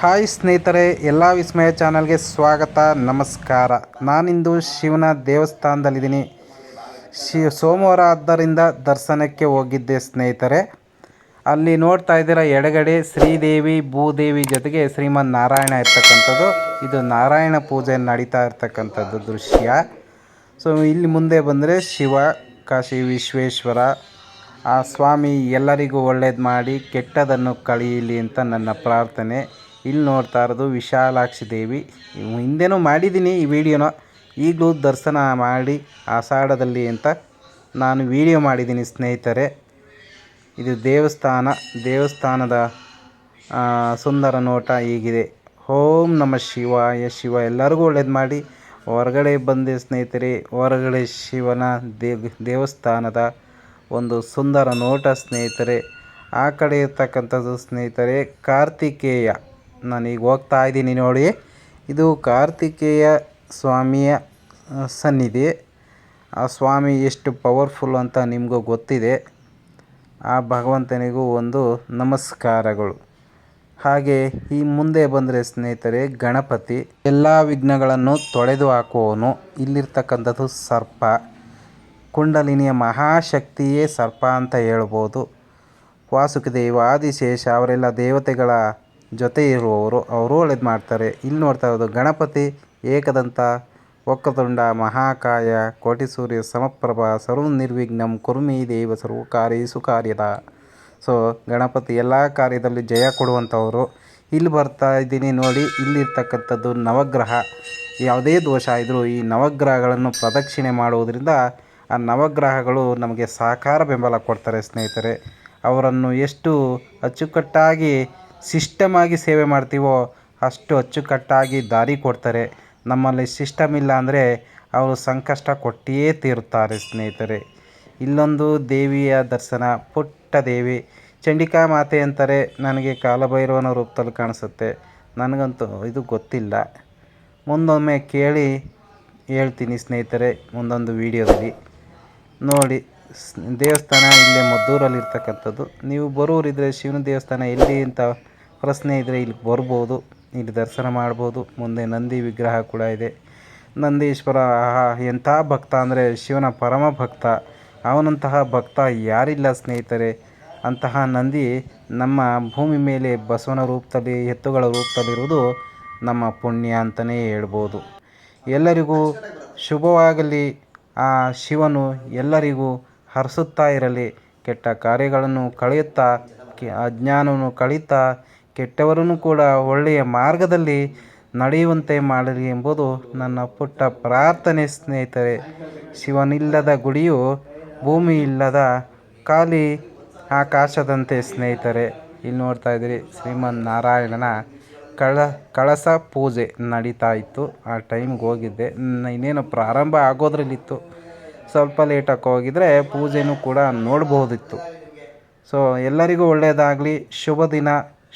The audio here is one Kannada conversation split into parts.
ಹಾಯ್ ಸ್ನೇಹಿತರೆ, ಎಲ್ಲ ವಿಸ್ಮಯ ಚಾನಲ್ಗೆ ಸ್ವಾಗತ, ನಮಸ್ಕಾರ. ನಾನಿಂದು ಶಿವನ ದೇವಸ್ಥಾನದಲ್ಲಿದ್ದೀನಿ. ಶಿ, ಸೋಮವಾರ ಆದ್ದರಿಂದ ದರ್ಶನಕ್ಕೆ ಹೋಗಿದ್ದೆ ಸ್ನೇಹಿತರೆ. ಅಲ್ಲಿ ನೋಡ್ತಾ ಇದ್ದೀರ, ಎಡಗಡೆ ಶ್ರೀದೇವಿ, ಭೂದೇವಿ ಜೊತೆಗೆ ಶ್ರೀಮನ್ ನಾರಾಯಣ ಇರ್ತಕ್ಕಂಥದ್ದು. ಇದು ನಾರಾಯಣ ಪೂಜೆ ನಡೀತಾ ಇರ್ತಕ್ಕಂಥದ್ದು ದೃಶ್ಯ. ಸೊ ಇಲ್ಲಿ ಮುಂದೆ ಬಂದರೆ ಶಿವ, ಕಾಶಿ ವಿಶ್ವೇಶ್ವರ, ಆ ಸ್ವಾಮಿ ಎಲ್ಲರಿಗೂ ಒಳ್ಳೇದು ಮಾಡಿ ಕೆಟ್ಟದನ್ನು ಕಳೆಯಲಿ ಅಂತ ನನ್ನ ಪ್ರಾರ್ಥನೆ. ಇಲ್ಲಿ ನೋಡ್ತಾ ಇರೋದು ವಿಶಾಲಾಕ್ಷಿ ದೇವಿ. ಹಿಂದೆನೂ ಮಾಡಿದ್ದೀನಿ ಈ ವಿಡಿಯೋನ. ಈಗಲೂ ದರ್ಶನ ಮಾಡಿ ಆಷಾಢದಲ್ಲಿ ಅಂತ ನಾನು ವಿಡಿಯೋ ಮಾಡಿದ್ದೀನಿ ಸ್ನೇಹಿತರೆ. ಇದು ದೇವಸ್ಥಾನ. ದೇವಸ್ಥಾನದ ಸುಂದರ ನೋಟ ಈಗಿದೆ ಓಂ ನಮ ಶಿವಾಯ ಶಿವ. ಎಲ್ಲರಿಗೂ ಒಳ್ಳೇದು ಮಾಡಿ. ಹೊರಗಡೆ ಬಂದೆ ಸ್ನೇಹಿತರೆ, ಹೊರಗಡೆ ಶಿವನ ದೇವ್, ದೇವಸ್ಥಾನದ ಒಂದು ಸುಂದರ ನೋಟ ಸ್ನೇಹಿತರೆ. ಆ ಕಡೆ ಇರ್ತಕ್ಕಂಥದ್ದು ಸ್ನೇಹಿತರೆ, ಕಾರ್ತಿಕೇಯ. ನಾನೀಗ ಹೋಗ್ತಾ ಇದ್ದೀನಿ ನೋಡಿ. ಇದು ಕಾರ್ತಿಕೇಯ ಸ್ವಾಮಿಯ ಸನ್ನಿಧಿ. ಆ ಸ್ವಾಮಿ ಎಷ್ಟು ಪವರ್ಫುಲ್ ಅಂತ ನಿಮಗೂ ಗೊತ್ತಿದೆ. ಆ ಭಗವಂತನಿಗೂ ಒಂದು ನಮಸ್ಕಾರಗಳು. ಹಾಗೆ ಈ ಮುಂದೆ ಬಂದರೆ ಸ್ನೇಹಿತರೆ ಗಣಪತಿ. ಎಲ್ಲ ವಿಘ್ನಗಳನ್ನು ತೊಳೆದು ಹಾಕುವವನು. ಇಲ್ಲಿರ್ತಕ್ಕಂಥದ್ದು ಸರ್ಪ. ಕುಂಡಲಿನಿಯ ಮಹಾಶಕ್ತಿಯೇ ಸರ್ಪ ಅಂತ ಹೇಳ್ಬೋದು. ವಾಸುಕಿದೇವ, ಆದಿಶೇಷ, ಅವರೆಲ್ಲ ದೇವತೆಗಳ ಜೊತೆ ಇರುವವರು ಅವರು ಒಳ್ಳೇದು ಮಾಡ್ತಾರೆ. ಇಲ್ಲಿ ನೋಡ್ತಾ ಇರೋದು ಗಣಪತಿ, ಏಕದಂತ ಒಕ್ಕತುಂಡ ಮಹಾಕಾಯ ಕೋಟಿ ಸೂರ್ಯ ಸಮಪ್ರಭ, ಸರ್ವ ನಿರ್ವಿಘ್ನಂ, ಕುರ್ಮಿ ದೇವ ಸರ್ವ ಸುಕಾರ್ಯದ. ಕಾರ್ಯದ ಸೊ ಗಣಪತಿ ಎಲ್ಲ ಕಾರ್ಯದಲ್ಲಿ ಜಯ ಕೊಡುವಂಥವರು. ಇಲ್ಲಿ ಬರ್ತಾ ಇದ್ದೀನಿ ನೋಡಿ, ಇಲ್ಲಿರ್ತಕ್ಕಂಥದ್ದು ನವಗ್ರಹ. ಯಾವುದೇ ದೋಷ ಇದ್ದರೂ ಈ ನವಗ್ರಹಗಳನ್ನು ಪ್ರದಕ್ಷಿಣೆ ಮಾಡುವುದರಿಂದ ಆ ನವಗ್ರಹಗಳು ನಮಗೆ ಸಾಕಾರ ಬೆಂಬಲ ಕೊಡ್ತಾರೆ ಸ್ನೇಹಿತರೆ. ಅವರನ್ನು ಎಷ್ಟು ಅಚ್ಚುಕಟ್ಟಾಗಿ ಸಿಸ್ಟಮ್ ಆಗಿ ಸೇವೆ ಮಾಡ್ತೀವೋ ಅಷ್ಟು ಅಚ್ಚುಕಟ್ಟಾಗಿ ದಾರಿ ಕೊಡ್ತಾರೆ. ನಮ್ಮಲ್ಲಿ ಸಿಸ್ಟಮ್ ಇಲ್ಲ ಅಂದರೆ ಅವರು ಸಂಕಷ್ಟ ಕೊಟ್ಟೇ ತೀರುತ್ತಾರೆ ಸ್ನೇಹಿತರೆ. ಇಲ್ಲೊಂದು ದೇವಿಯ ದರ್ಶನ, ಪುಟ್ಟ ದೇವಿ. ಚಂಡಿಕಾ ಮಾತೆ ಅಂತಾರೆ, ನನಗೆ ಕಾಲಭೈರವನ ರೂಪದಲ್ಲಿ ಕಾಣಿಸುತ್ತೆ. ನನಗಂತೂ ಇದು ಗೊತ್ತಿಲ್ಲ. ಮುಂದೊಮ್ಮೆ ಕೇಳಿ ಹೇಳ್ತೀನಿ ಸ್ನೇಹಿತರೆ ಮುಂದೊಂದು ವಿಡಿಯೋದಲ್ಲಿ. ನೋಡಿ, ದೇವಸ್ಥಾನ ಇಲ್ಲೇ ಮದ್ದೂರಲ್ಲಿ ಇರ್ತಕ್ಕಂಥದ್ದು ನೀವು ಬರೋರಿದ್ದರೆ ಶಿವನ ದೇವಸ್ಥಾನ ಎಲ್ಲಿ ಅಂತ ಪ್ರಶ್ನೆ ಇದ್ದರೆ ಇಲ್ಲಿ ಬರ್ಬೋದು, ಇಲ್ಲಿ ದರ್ಶನ ಮಾಡ್ಬೋದು. ಮುಂದೆ ನಂದಿ ವಿಗ್ರಹ ಕೂಡ ಇದೆ. ನಂದೀಶ್ವರ, ಆಹಾ, ಎಂಥ ಭಕ್ತ ಅಂದರೆ ಶಿವನ ಪರಮ ಭಕ್ತ. ಅವನಂತಹ ಭಕ್ತ ಯಾರಿಲ್ಲ ಸ್ನೇಹಿತರೆ? ಅಂತಹ ನಂದಿ ನಮ್ಮ ಭೂಮಿ ಮೇಲೆ ಬಸವನ ರೂಪದಲ್ಲಿ, ಎತ್ತುಗಳ ರೂಪದಲ್ಲಿರುವುದು ನಮ್ಮ ಪುಣ್ಯ ಅಂತಲೇ ಹೇಳ್ಬೋದು. ಎಲ್ಲರಿಗೂ ಶುಭವಾಗಲಿ. ಆ ಶಿವನು ಎಲ್ಲರಿಗೂ ಹರಿಸುತ್ತಾ ಇರಲಿ. ಕೆಟ್ಟ ಕಾರ್ಯಗಳನ್ನು ಕಳೆಯುತ್ತಾ ಅಜ್ಞಾನವನ್ನು ಕಳೀತಾ ಕೆಟ್ಟವರನ್ನು ಕೂಡ ಒಳ್ಳೆಯ ಮಾರ್ಗದಲ್ಲಿ ನಡೆಯುವಂತೆ ಮಾಡಲಿ ಎಂಬುದು ನನ್ನ ಪುಟ್ಟ ಪ್ರಾರ್ಥನೆ ಸ್ನೇಹಿತರೆ. ಶಿವನಿಲ್ಲದ ಗುಡಿಯು ಭೂಮಿ ಇಲ್ಲದ ಖಾಲಿ ಆಕಾಶದಂತೆ ಸ್ನೇಹಿತರೆ. ಇಲ್ಲಿ ನೋಡ್ತಾ ಇದ್ದೀರಿ ಶ್ರೀಮನ್ ನಾರಾಯಣನ ಕಳ, ಕಳಸ ಪೂಜೆ ನಡೀತಾ ಇತ್ತು. ಆ ಟೈಮ್ಗೆ ಹೋಗಿದ್ದೆ. ಇನ್ನೇನು ಪ್ರಾರಂಭ ಆಗೋದ್ರಲ್ಲಿತ್ತು. ಸ್ವಲ್ಪ ಲೇಟಾಗಿ ಹೋಗಿದ್ರೆ ಪೂಜೆನೂ ಕೂಡ ನೋಡ್ಬೋದಿತ್ತು. ಸೊ, ಎಲ್ಲರಿಗೂ ಒಳ್ಳೆಯದಾಗಲಿ. ಶುಭ ದಿನ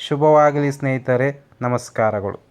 ಶುಭವಾಗಲಿ ಸ್ನೇಹಿತರೆ ನಮಸ್ಕಾರಗಳು.